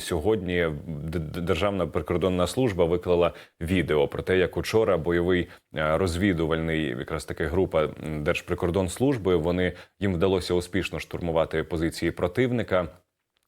Сьогодні Державна прикордонна служба виклала відео про те, як учора бойовий е, розвідувальний якраз таки група Держприкордонслужби. Вони їм вдалося успішно штурмувати позиції противника.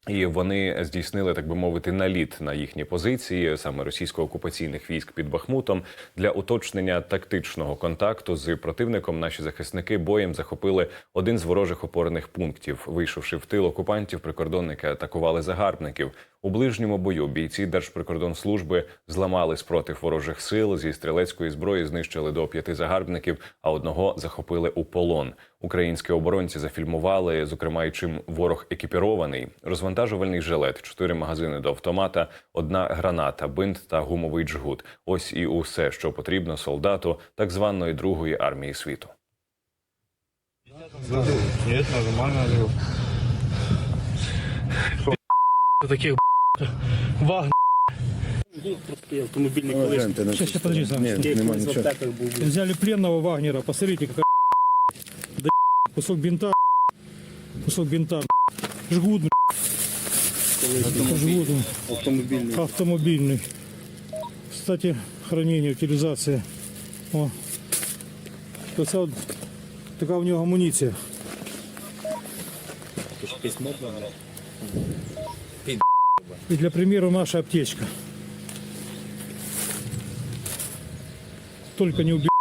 І вони здійснили, так би мовити, наліт на їхні позиції, саме російсько-окупаційних військ під Бахмутом, для уточнення тактичного контакту з противником. Наші захисники боєм захопили один з ворожих опорних пунктів. Вийшовши в тил окупантів, прикордонники атакували загарбників. У ближньому бою бійці Держприкордонслужби зламали спротив ворожих сил зі стрілецької зброї, знищили до п'яти загарбників, а одного захопили у полон. Українські оборонці зафільмували, зокрема, і чим ворог екіпірований, розвантажувальний жилет, чотири магазини до автомата, одна граната, бинт та гумовий джгут. Ось і усе, що потрібно солдату так званої другої армії світу. Нет, нормально. таких вагн. автомобильный на Сейчас, сейчас, подожди, Сам. Ні, нема був. Взяли пленного Вагнера, посмотрите, какая да, кусок бинта, кусок бинта, жгут, жгут, Автомобільний. автомобильный. Кстати, хранение, утилизация. О. Оце от така у нього амуніція. Письмо. І для примеру наша аптечка. Только не убей.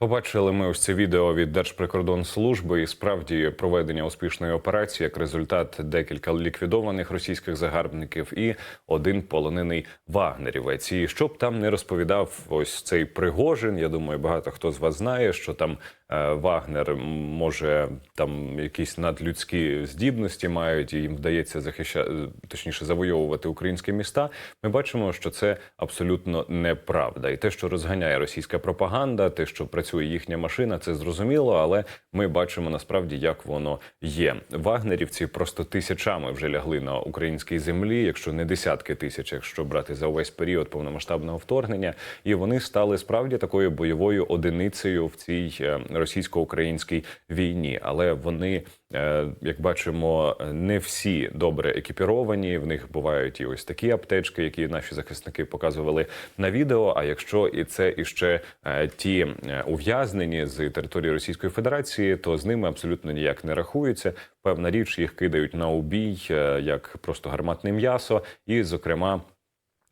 Побачили ми ось це відео від Держприкордонслужби і справді проведення успішної операції як результат декілька ліквідованих російських загарбників і один полонений вагнерівець. І щоб там не розповідав ось цей Пригожин, я думаю, багато хто з вас знає, що там Вагнер може там якісь надлюдські здібності мають, і їм вдається захищати, точніше завойовувати українські міста. Ми бачимо, що це абсолютно неправда, і те, що розганяє російська пропаганда, те, що працює їхня машина, це зрозуміло, але ми бачимо насправді, як воно є. Вагнерівці просто тисячами вже лягли на українській землі, якщо не десятки тисяч, якщо брати за увесь період повномасштабного вторгнення, і вони стали справді такою бойовою одиницею в цій е, російсько-українській війні. Але вони, е, як бачимо, не всі добре екіпіровані. В них бувають і ось такі аптечки, які наші захисники показували на відео. А якщо і це іще е, ті е, ув'язнені з території Російської Федерації, то з ними абсолютно ніяк не рахуються. Певна річ їх кидають на убій як просто гарматне м'ясо, і зокрема.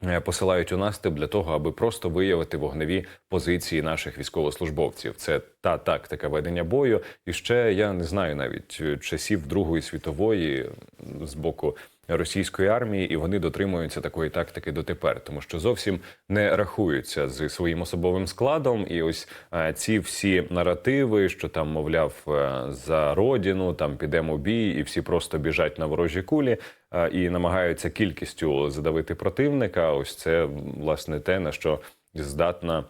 Е, Посилають у наступ для того, аби просто виявити вогневі позиції наших військовослужбовців. Це та тактика ведення бою. І ще я не знаю навіть е, часів Другої світової з боку російської армії, і вони дотримуються такої тактики дотепер, тому що зовсім не рахуються з своїм особовим складом. І ось е, ці всі наративи, що там, мовляв, е, за родину, там підемо бій, і всі просто біжать на ворожі кулі е, і намагаються кількістю задавити противника. Ось це власне те на що здатна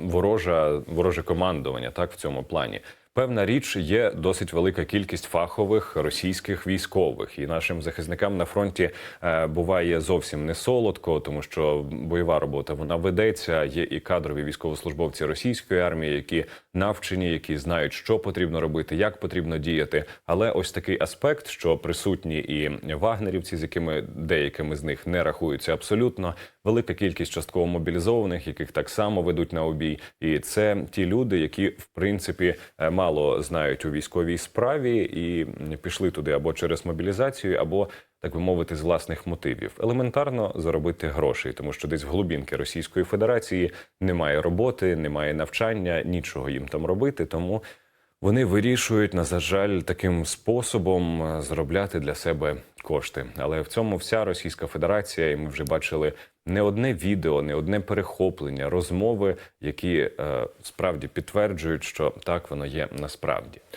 ворожа вороже командування, так в цьому плані. Певна річ є досить велика кількість фахових російських військових, і нашим захисникам на фронті е, буває зовсім не солодко, тому що бойова робота вона ведеться. Є і кадрові військовослужбовці російської армії, які навчені, які знають, що потрібно робити, як потрібно діяти. Але ось такий аспект, що присутні і вагнерівці, з якими деякими з них не рахуються абсолютно, велика кількість частково мобілізованих, яких так само ведуть на обій, і це ті люди, які в принципі е, мало знають у військовій справі і пішли туди або через мобілізацію, або так би мовити, з власних мотивів. Елементарно заробити грошей, тому що десь в глубінки Російської Федерації немає роботи, немає навчання, нічого їм там робити. Тому вони вирішують на жаль таким способом зробляти заробляти для себе кошти. Але в цьому вся Російська Федерація, і ми вже бачили не одне відео, не одне перехоплення, розмови, які е, справді підтверджують, що так воно є насправді.